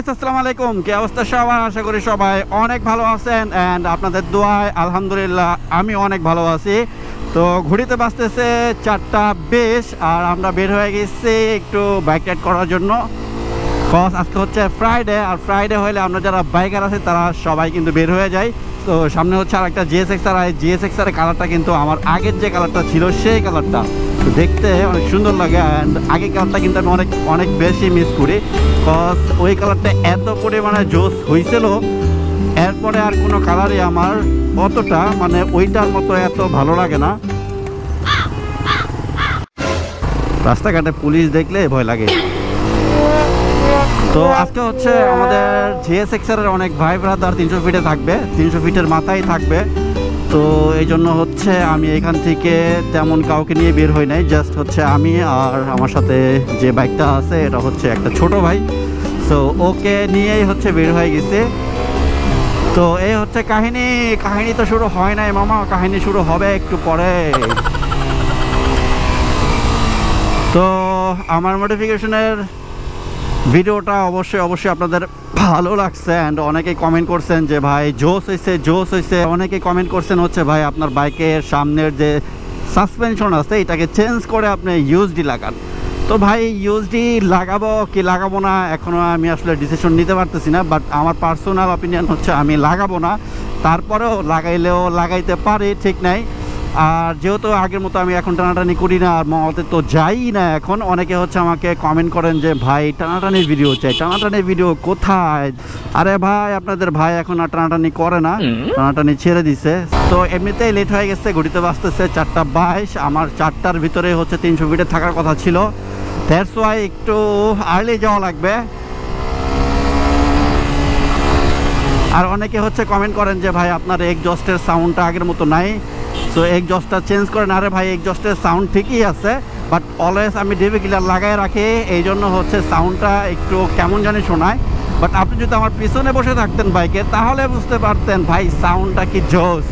Guys আসসালামু আলাইকুম। কি অবস্থা সবার? আশা করি সবাই অনেক ভালো আছেন অ্যান্ড আপনাদের দোয়ায় আলহামদুলিল্লাহ আমি অনেক ভালো আছি। তো ঘুরিতে বাঁচতেছে চারটা বেশ আর আমরা বের হয়ে গেছি একটু বাইক রাইড করার জন্য। কজ আজকে হচ্ছে ফ্রাইডে আর ফ্রাইডে হলে আমরা যারা বাইকার আছে, তারা সবাই কিন্তু বের হয়ে যায়। তো সামনে হচ্ছে আর একটা জিএসএক্স আর জিএসএক্স এর কালারটা কিন্তু আমার আগের যে কালারটা ছিল, সেই কালারটা দেখতে অনেক সুন্দর লাগে অ্যান্ড আগের কালারটা কিন্তু আমি অনেক অনেক বেশি মিস করি। কজ ওই কালারটা এত পরিমাণে জোস হয়েছিল এরপরে আর কোনো কালারই আমার অতটা মানে ওইটার মতো এত ভালো লাগে না। রাস্তাঘাটে পুলিশ দেখলে ভয় লাগে। তো আজকে হচ্ছে আমাদের জিএসএক্স এর অনেক ভাই ব্রাদার তিনশো ফিটে থাকবে, তিনশো ফিটের মাথায় থাকবে। তো এই জন্য হচ্ছে আমি এখান থেকে তেমন কাউকে নিয়ে বের হই নাই জাস্ট হচ্ছে আমি আর আমার সাথে যে বাইকটা আছে, এটা হচ্ছে একটা ছোট ভাই। তো ওকে নিয়েই হচ্ছে বের হয়ে গেছে। তো এই হচ্ছে কাহিনী কাহিনী তো শুরু হয় নাই মামা, কাহিনী শুরু হবে একটু পরে। তো আমার মোটিফিকেশনের ভিডিওটা অবশ্যই অবশ্যই আপনাদের ভালো লাগছে অ্যান্ড অনেকেই কমেন্ট করছেন যে ভাই জোস হয়েছে জোস হয়েছে অনেকেই কমেন্ট করছেন হচ্ছে ভাই আপনার বাইকের সামনের যে সাসপেনশন আছে, এটাকে চেঞ্জ করে আপনি ইউজডি লাগান। তো ভাই ইউজডি লাগাবো কি লাগাবো না এখনও আমি আসলে ডিসিশন নিতে পারতেছি না বাট আমার পার্সোনাল অপিনিয়ন হচ্ছে আমি লাগাবো না। তারপরেও লাগাইলেও লাগাইতে পারি, ঠিক নাই। আর যেহেতু আগের মতো আমি এখন টানাটানি করি না আর মতে তো যাই না এখন অনেকে হচ্ছে আমাকে কমেন্ট করেন যে ভাই টানাটানির ভিডিও চাই টানাটানির ভিডিও কোথায়? আরে ভাই আপনাদের ভাই এখন আর টানাটানি করে না টানাটানি ছেড়ে দিছে। তো এমনিতেই লেট হয়ে গেছে ঘড়িতে বাঁচতেছে চারটা বাইশ আমার চারটার ভিতরে হচ্ছে তিনশো ফিটে থাকার কথা ছিল। দ্যাটস ওয়াই একটু আর্লি যাওয়া লাগবে। আর অনেকে হচ্ছে কমেন্ট করেন যে ভাই আপনার এক্সজস্টের সাউন্ডটা আগের মতো নাই। সো এক্সজস্টটা চেঞ্জ করে না আরে ভাই এক্সজস্টের সাউন্ড ঠিকই আছে বাট অলওয়েজ আমি ডিবি কিলার লাগাই রাখি, এই জন্য হচ্ছে সাউন্ডটা একটু কেমন জানি শোনায়। বাট আপনি যদি আমার পিছনে বসে থাকতেন বাইকে, তাহলে বুঝতে পারতেন ভাই সাউন্ডটা কি জোস।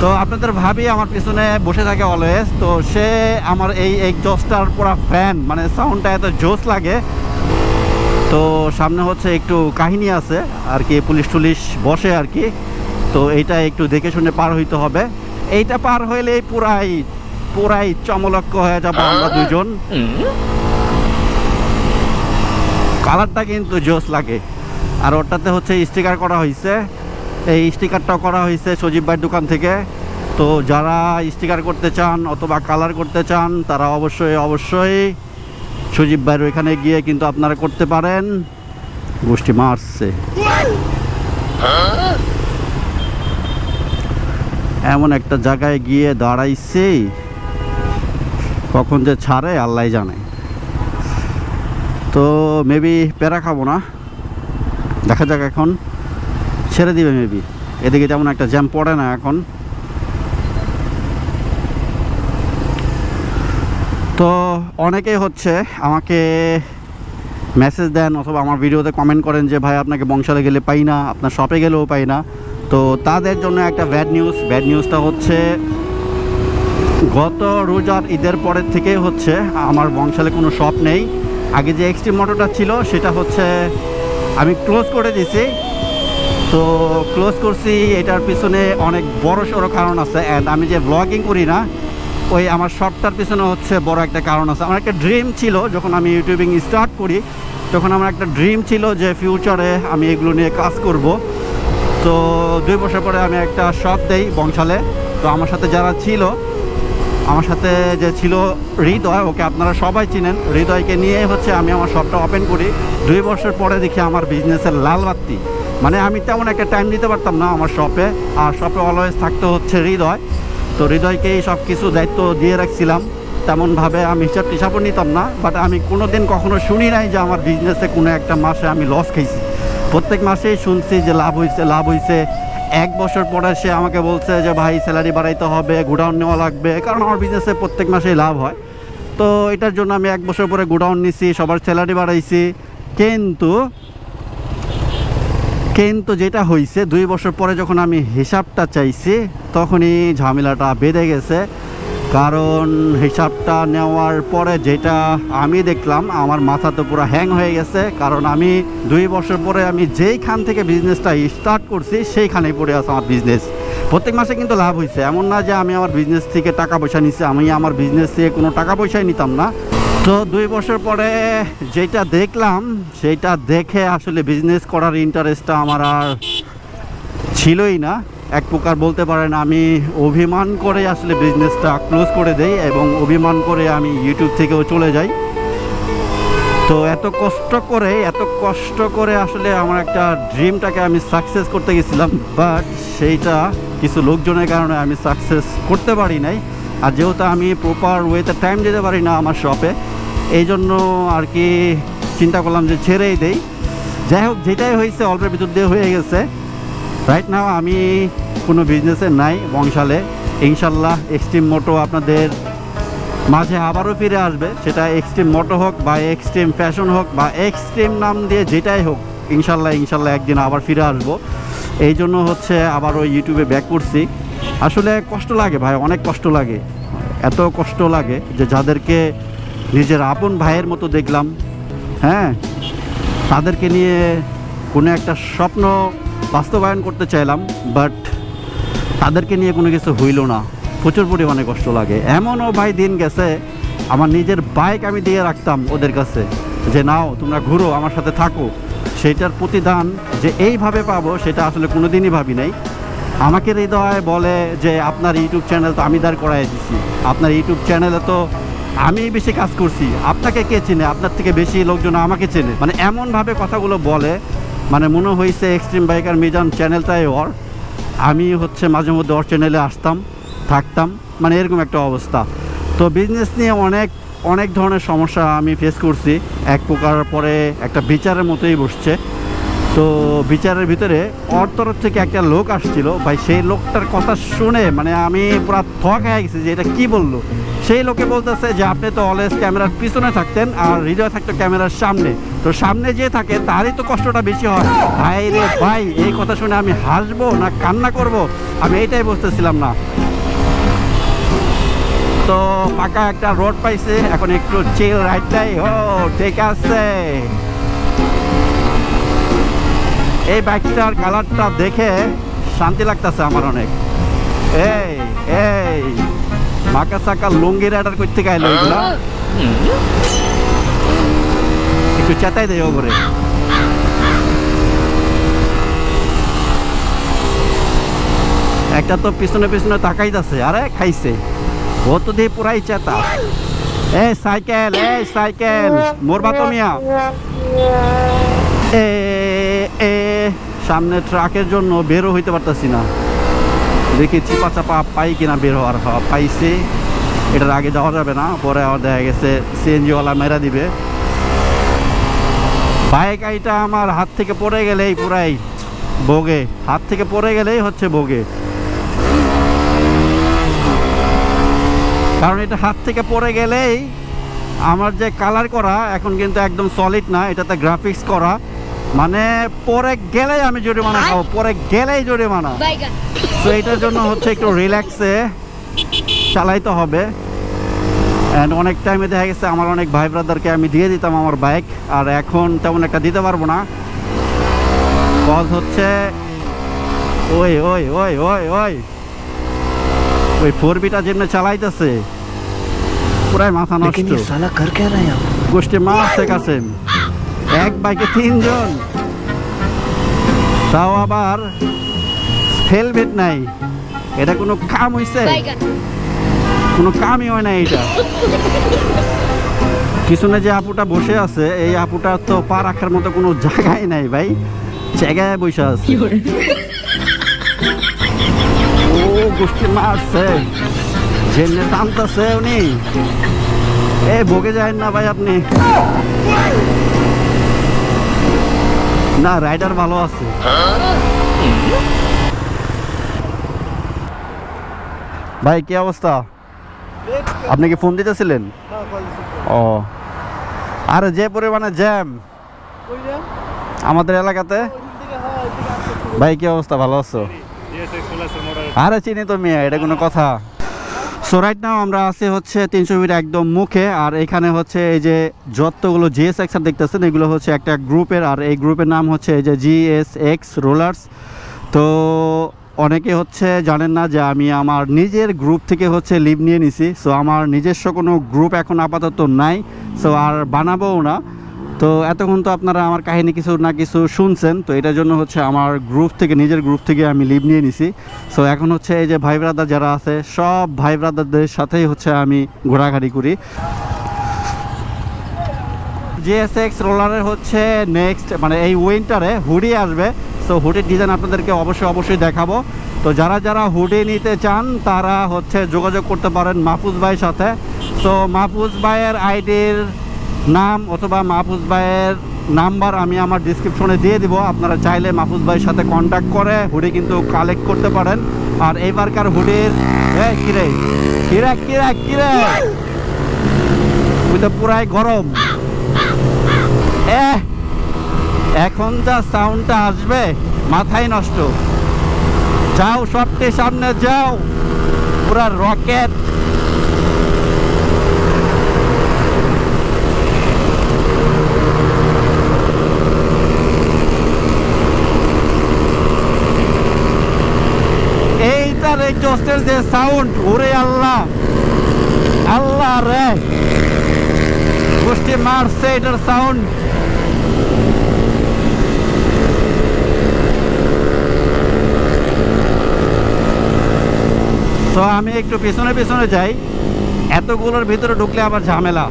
তো আপনাদের ভাবি আমার পিছনে বসে থাকে অলওয়েজ তো সে আমার এই এক্সজস্টার পুরা ফ্যান মানে সাউন্ডটা এত জোস লাগে। তো সামনে হচ্ছে একটু কাহিনী আছে, আর কি পুলিশ টুলিশ বসে আর কি। তো এইটা একটু দেখে শুনে পার হইতে হবে। এইটা পার হইলে পুরাই পুরাই চমলক্ষ হয়ে যাব আমরা দুজন। কালারটা কিন্তু জোস লাগে। আর ওটাতে হচ্ছে স্টিকার করা হয়েছে এই স্টিকারটাও করা হয়েছে সজীব ভাইয়ের দোকান থেকে। তো যারা স্টিকার করতে চান অথবা কালার করতে চান তারা অবশ্যই অবশ্যই সজীব ভাইয়ের ওইখানে গিয়ে কিন্তু আপনারা করতে পারেন। গোষ্ঠী মারছে। এমন একটা জায়গায় গিয়ে দাঁড়াইছে, কখন যে ছাড়ে আল্লাহ জানে। তো মেবি প্যারা খাব না। দেখা যাক এখন। ছেড়ে দিবে মেবি এদিকে তেমন একটা জ্যাম পড়ে না এখন। তো অনেকেই হচ্ছে আমাকে মেসেজ দেন অথবা আমার ভিডিওতে কমেন্ট করেন যে, ভাই, আপনাকে বংশালে গেলে পাই না, আপনার শপে গেলেও পাই না। তো তাদের জন্য একটা ব্যাড নিউজ ব্যাড নিউজটা হচ্ছে গত রোজার ঈদের পরের থেকে হচ্ছে আমার বংশালে কোনো শপ নেই। আগে যে এক্সট্রিম মোটরটা ছিল, সেটা হচ্ছে আমি ক্লোজ করে দিছি। তো ক্লোজ করছি, এটার পিছনে অনেক বড় সড়ো কারণ আছে অ্যান্ড আমি যে ব্লগিং করি না, ওই আমার শপটার পিছনে হচ্ছে বড় একটা কারণ আছে। আমার একটা ড্রিম ছিল, যখন আমি ইউটিউবিং স্টার্ট করি, তখন আমার একটা ড্রিম ছিল যে ফিউচারে আমি এগুলো নিয়ে কাজ করব। তো দুই বছর পরে আমি একটা শপ দেই বংশালে। তো আমার সাথে যারা ছিল, আমার সাথে যে ছিল হৃদয়, ওকে আপনারা সবাই চিনেন। হৃদয়কে নিয়ে হচ্ছে আমি আমার শপটা ওপেন করি। দুই বছর পরে দেখি আমার বিজনেসের লাল বাত্তি মানে আমি তেমন একটা টাইম দিতে পারতাম না আমার শপে আর শপে অলওয়েজ থাকতে হচ্ছে হৃদয়। তো হৃদয়কেই সব কিছু দায়িত্ব দিয়ে রাখছিলাম। তেমনভাবে আমি হিসাব টিসাবও নিতাম না। বাট আমি কোনো দিন কখনো শুনি নাই যে আমার বিজনেসে কোনো একটা মাসে আমি লস খাইছি। প্রত্যেক মাসেই শুনছি যে লাভ হয়েছে লাভ হয়েছে এক বছর পরে সে আমাকে বলছে যে, ভাই স্যালারি বাড়াইতে হবে, গোডাউন নেওয়া লাগবে। কারণ আমার বিজনেসে প্রত্যেক মাসেই লাভ হয়। তো এটার জন্য আমি এক বছর পরে গোডাউন নিছি, সবার স্যালারি বাড়াইছি। কিন্তু কিন্তু যেটা হয়েছে দুই বছর পরে যখন আমি হিসাবটা চাইছি, তখনই ঝামেলাটা বেঁধে গেছে। কারণ হিসাবটা নেওয়ার পরে যেটা আমি দেখলাম, আমার মাথা তো পুরো হ্যাং হয়ে গেছে। কারণ আমি দুই বছর পরে আমি যেইখান থেকে বিজনেসটা স্টার্ট করছি, সেইখানেই পড়ে আছে আমার বিজনেস প্রত্যেক মাসে কিন্তু লাভ হয়েছে এমন না যে আমি আমার বিজনেস থেকে টাকা পয়সা নিচ্ছি আমি আমার বিজনেস থেকে কোনো টাকা পয়সাই নিতাম না। তো দুই বছর পরে যেটা দেখলাম, সেটা দেখে আসলে বিজনেস করার ইন্টারেস্টটা আমার আর ছিলই না। এক প্রকার বলতে পারেন, আমি অভিমান করে আসলে বিজনেসটা ক্লোজ করে দেই এবং অভিমান করে আমি ইউটিউব থেকেও চলে যাই। তো এত কষ্ট করে, এত কষ্ট করে আসলে আমার একটা ড্রিমটাকে আমি সাকসেস করতে গেছিলাম বাট সেইটা কিছু লোকজনের কারণে আমি সাকসেস করতে পারি নাই। আর যেহেতু আমি প্রপার ওয়েতে টাইম দিতে পারি না আমার শপে এই জন্য আর কি চিন্তা করলাম যে ছেড়েই দেই। যাই হোক, যেটাই হয়েছে অল্পের ভিতর দিয়ে হয়ে গেছে। রাইট নাও আমি কোনো বিজনেসে নাই বংশালে। ইনশাল্লাহ এক্সট্রিম মোটো আপনাদের মাঝে আবারও ফিরে আসবে। সেটা এক্সট্রিম মোটো হোক বা এক্সট্রিম ফ্যাশন হোক বা এক্সট্রিম নাম দিয়ে যেটাই হোক, ইনশাল্লাহ ইনশাল্লাহ একদিন আবার ফিরে আসব। এই জন্য হচ্ছে আবার ওই ইউটিউবে ব্যাক করছি। আসলে কষ্ট লাগে ভাই, অনেক কষ্ট লাগে। এত কষ্ট লাগে যে যাদেরকে নিজের আপন ভাইয়ের মতো দেখলাম হ্যাঁ? তাদেরকে নিয়ে কোনো একটা স্বপ্ন বাস্তবায়ন করতে চাইলাম বাট তাদেরকে নিয়ে কোনো কিছু হইল না। প্রচুর পরিমাণে কষ্ট লাগে। এমনও ভাই দিন গেছে, আমার নিজের বাইক আমি দিয়ে রাখতাম ওদের কাছে, যে নাও, তোমরা ঘুরো, আমার সাথে থাকো। সেইটার প্রতিদান যে এইভাবে পাবো, সেটা আসলে কোনো দিনই ভাবি নাই। আমাকে হৃদয় বলে যে, আপনার ইউটিউব চ্যানেল তো আমি দাঁড় করাই দিছি। আপনার ইউটিউব চ্যানেলে তো আমি বেশি কাজ করছি। আপনাকে কে চেনে? আপনার থেকে বেশি লোকজন আমাকে চেনে। মানে এমনভাবে কথাগুলো বলে মানে মনে হয়েছে এক্সট্রিম বাইকার মিজান চ্যানেলটাই ওর। আমি হচ্ছে মাঝে মধ্যে ওর চ্যানেলে আসতাম, থাকতাম মানে এরকম একটা অবস্থা। তো বিজনেস নিয়ে অনেক অনেক ধরনের সমস্যা আমি ফেস করছি। এক প্রকার পরে একটা বিচারের মতোই বসছে। তো বিচারের ভিতরে ওর তরফ থেকে একটা লোক আসছিল। ভাই, সেই লোকটার কথা শুনে মানে আমি পুরো থক হয়ে গেছি যে এটা কি বলল। সেই লোকে বলতেছে যে, আপনি তো অলওয়েজ ক্যামেরার পিছনে থাকতেন আর হৃদয় থাকতো ক্যামেরার সামনে। তো সামনে যে থাকে, তারই তো কষ্টটা বেশি হয়। ভাই রে, ভাই, এই কথা শুনে আমি হাসবো না কান্না করব? আমি এইটাই বুঝতেছিলাম না। তো পাকা একটা রোড পাইছে, এখন একটু চিল দেয় ও, ঠিক আছে। এই বাইকটার কালারটা দেখে শান্তি লাগতেছে আমার অনেক। এই এই মাকা সাকা লুঙ্গি রাইডার করতে গাইলো একটু চেতাই দেয় ওপরে। একটা তো পিছনে পিছনে তাকাইতেছে, আরে খাইছে। ও তো দিয়ে পুরাই চেতা। এই সাইকেল এই সাইকেল মোর তো মিয়া। এ এ সামনে ট্রাকের জন্য বেরো হইতে পারতাছি না। দেখি চিপা চাপা পাই কিনা বের হওয়ার হওয়া পাইছে। এটার আগে যাওয়া যাবে না, পরে আবার দেখা গেছে সিএনজিওয়ালা মেরা দিবে। বাইক এইটা আমার হাত থেকে পড়ে গেলেই পুরাই ভোগে। হাত থেকে পড়ে গেলেই হচ্ছে ভোগে। কারণ এটা হাত থেকে পড়ে গেলেই আমার যে কালার করা এখন কিন্তু একদম সলিড না, এটাতে গ্রাফিক্স করা। মানে পরে গেলেই আমি জরিমানা খাব পরে গেলেই জরিমানা। তো এটার জন্য হচ্ছে একটু রিল্যাক্সে চালাইতে হবে। অ্যান্ড অনেক টাইমে দেখা গেছে আমার অনেক ভাই ব্রাদারকে আমি দিয়ে দিতাম আমার বাইক আর এখন তেমন একটা দিতে পারব না। কজ হচ্ছে ওই ওই ওই ওই ওই। ওই ফোর বিটা যেমনি চালাইতেছে পুরাই মাথা নষ্ট। গোষ্ঠী মারছে কাছে। এক বাইকে তিনজন। তাও আবার হেলমেট নাই। এটা কোনো কাম হইছে? কোনো কামই হয় না এটা। পিছনে যে আপুটা বসে আছে এই আপুটার তো পা রাখার মতো কোনো জায়গায় নাই ভাই। জায়গায় বসে আছে। ও গোষ্ঠী মারছে। জেনে টানতেছে উনি। এ ভোগে যায় না ভাই আপনি। না রাইডার ভালো আছে। ভাই, কি অবস্থা? আপনি কি ফোন দিতেছিলেন? ও। আরে, যে পরিমাণে জ্যাম আমাদের এলাকাতে? ভাই, কি অবস্থা? ভালো আছো? আরে, চিনি তো এটা কোনো কথা। সো রাইট নাও আমরা আছি হচ্ছে তিনশো ফিট একদম মুখে, আর এখানে হচ্ছে এই যে যতগুলো জিএস এক্স আর দেখতেছেন, এগুলো হচ্ছে একটা গ্রুপের, আর এই গ্রুপের নাম হচ্ছে এই যে জিএস এক্স রোলার্স তো অনেকে হচ্ছে জানেন না যে আমি আমার নিজের গ্রুপ থেকে হচ্ছে লিভ নিয়ে নিছি। সো আমার নিজস্ব কোনো গ্রুপ এখন আপাতত নাই। সো আর বানাবোও না। তো এতক্ষণ তো আপনারা আমার কাহিনী কিছু না কিছু শুনছেন, তো এটার জন্য হচ্ছে আমার গ্রুপ থেকে, নিজের গ্রুপ থেকে আমি লিভ নিয়ে নিছি। সো এখন হচ্ছে এই যে ভাই ব্রাদার যারা আছে, সব ভাই ব্রাদারদের সাথেই হচ্ছে আমি ঘোরাঘুরি করি। জিএসএক্স রোলারের হচ্ছে নেক্সট মানে এই উইন্টারে হুডি আসবে। সো হুডির ডিজাইন আপনাদেরকে অবশ্যই অবশ্যই দেখাবো। তো যারা যারা হুডি নিতে চান, তারা হচ্ছে যোগাযোগ করতে পারেন মাহফুজ ভাইয়ের সাথে। তো মাহফুজ ভাইয়ের আইডির নাম অথবা মাহফুজ ভাইয়ের নাম্বার আমি আমার ডিসক্রিপশনে দিয়ে দিব। আপনারা চাইলে মাহফুজ ভাইয়ের সাথে কন্ট্যাক্ট করে হুডি কিন্তু কালেক্ট করতে পারেন। আর এইবারকার হুডির এই কিরে কিরে কিরে কিরে তুই তো পুরাই গরম। এখন যা সাউন্ডটা আসবে, মাথায় নষ্ট। যাও সবটি সামনে যাও। পুরা রকেট এইটার এই জস্টের যে সাউন্ড ওরে আল্লাহ। আল্লাহ রে। গোষ্ঠী মারছে এটার সাউন্ড তো আমি একটু পেছনে পেছনে যাই। এতগুলোর ভিতরে ঢুকলে আবার ঝামেলা।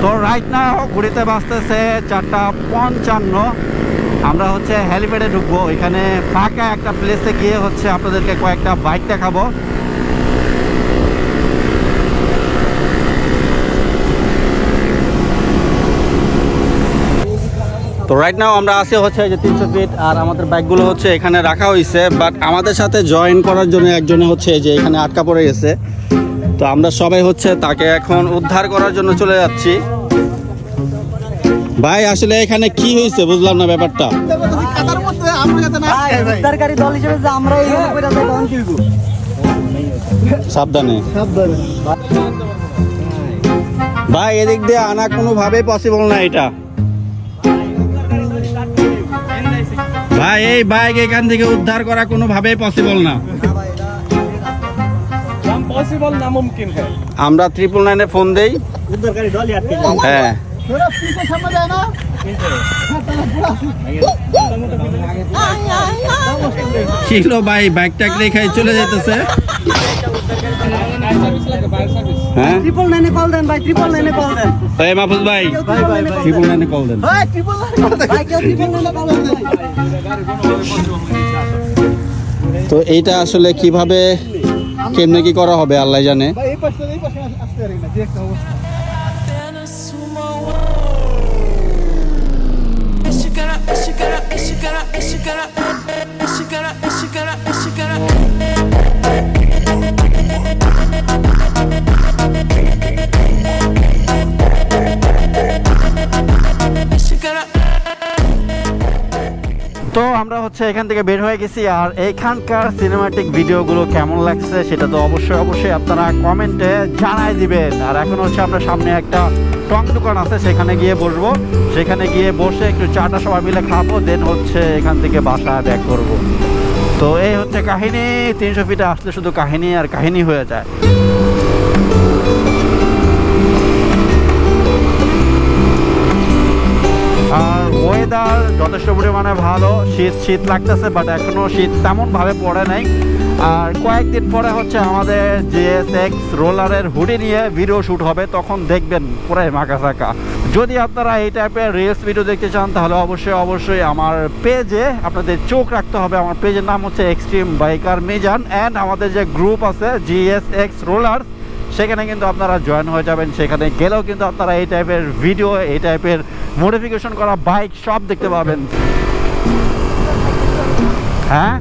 তো রাইট না ঘুরিতে বাঁচতেছে চারটা পঞ্চান্ন। আমরা হচ্ছে হেলিপ্যাডে ঢুকবো, এখানে ফাঁকা একটা প্লেসে গিয়ে হচ্ছে আপনাদেরকে কয়েকটা বাইক দেখাবো। তো রাইট নাও আমরা আসি হচ্ছে যে তিনশো ফিট আর আমাদের বাইকগুলো হচ্ছে এখানে রাখা হয়েছে বাট আমাদের সাথে জয়েন করার জন্য একজনে হচ্ছে যে এখানে আটকা পড়ে গেছে। তো আমরা সবাই হচ্ছে তাকে এখন উদ্ধার করার জন্য চলে যাচ্ছি। ভাই আসলে এখানে কি হয়েছে বুঝলাম না ব্যাপারটা। সাবধানে। ভাই এদিক দিয়ে আনা কোনোভাবেই পসিবল না এটা। ভাই এই বাইক এখান থেকে উদ্ধার করা কোনোভাবেই পসিবল না। আমরা ত্রিপুল নাইনে ফোন দেই। হ্যাঁ। ছিল ভাই বাইকটাক রেখে চলে যেতেছে হ্যাঁ? ট্রিপল নাইনে কল দেন ভাই ট্রিপল নাইনে কল দেন। এই মাহফুজ ভাই ভাই, ভাই, ভাই। ট্রিপল নাইনে কল দেন। ভাই ট্রিপল ভাই কেউ ট্রিপল নাইনে কল দেন তো এইটা আসলে কীভাবে কেমনে কি করা হবে আল্লাহ জানে। তো আমরা হচ্ছে এখান থেকে বের হয়ে গেছি, আর এইখানকার সিনেমাটিক ভিডিওগুলো কেমন লাগছে সেটা তো অবশ্যই অবশ্যই আপনারা কমেন্টে জানাই দিবেন। আর এখন হচ্ছে আমরা সামনে একটা টং দোকান আছে, সেখানে গিয়ে বসবো। সেখানে গিয়ে বসে একটু চাটা সবাই মিলে খাব দেন হচ্ছে এখান থেকে বাসা ব্যাক করব। তো এই হচ্ছে কাহিনী। তিনশো ফিটে আসলে শুধু কাহিনী আর কাহিনী হয়ে যায়। আর ওয়েদার যথেষ্ট পরিমাণে ভালো। শীত শীত লাগতেছে বাট এখনও শীত তেমন ভাবে পড়ে নাই। আর কয়েকদিন পরে হচ্ছে আমাদের জিএসএক্স রোলারের হুডি নিয়ে ভিডিও শ্যুট হবে, তখন দেখবেন পুরাই মাকা সাকা যদি আপনারা এই টাইপের রিলস ভিডিও দেখতে চান তাহলে অবশ্যই অবশ্যই আমার পেজে আপনাদের চোখ রাখতে হবে। আমার পেজের নাম হচ্ছে এক্সট্রিম বাইকার মিজান অ্যান্ড আমাদের যে গ্রুপ আছে জিএস এক্স রোলার সেখানে কিন্তু আপনারা জয়েন হয়ে যাবেন। সেখানে গেলেও কিন্তু আপনারা এই টাইপের ভিডিও এই টাইপের মডিফিকেশন করা বাইক সব দেখতে পাবেন। হ্যাঁ?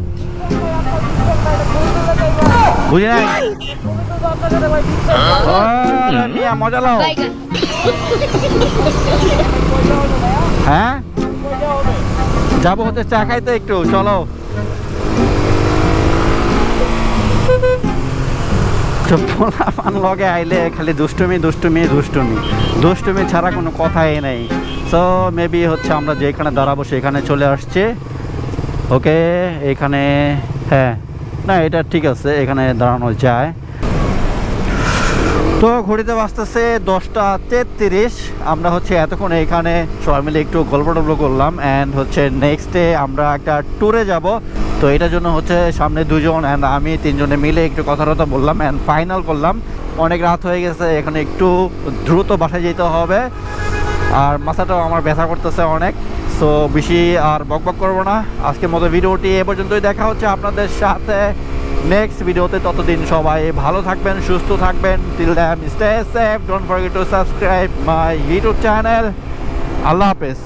বুঝি নাই মজা লাও হ্যাঁ? যাব হচ্ছে চা খাইতে একটু, চলো। লগে আইলে খালি দুষ্টুমি দুষ্টুমি দুষ্টুমি। দুষ্টুমি ছাড়া কোনো কথাই নেই। সো মেবি হচ্ছে আমরা যেখানে দাঁড়াবো সেখানে চলে আসছে। ওকে এখানে হ্যাঁ। না, এটা ঠিক আছে, এখানে দাঁড়ানো যায়। তো ঘড়িতে বাজতেছে দশটা তেত্রিশ। আমরা হচ্ছে এতক্ষণ এখানে সবাই মিলে একটু গল্প টল্প করলাম অ্যান্ড হচ্ছে নেক্সট ডে আমরা একটা ট্যুরে যাব। তো এটার জন্য হচ্ছে সামনে দুজন অ্যান্ড আমি তিনজনে মিলে একটু কথা টথা বললাম অ্যান্ড ফাইনাল করলাম। অনেক রাত হয়ে গেছে, এখানে একটু দ্রুত বাসায় যেতে হবে। আর মাথাটাও আমার ব্যথা করতেছে অনেক। সো বেশি আর বকবক করব না। আজকের মতো ভিডিওটি এ পর্যন্তই। দেখা হচ্ছে আপনাদের সাথে। নেক্সট ভিডিওতে ততদিন সবাই ভালো থাকবেন, সুস্থ থাকবেন। Till then stay safe don't forget to subscribe my YouTube channel আল্লাহ হাফেজ।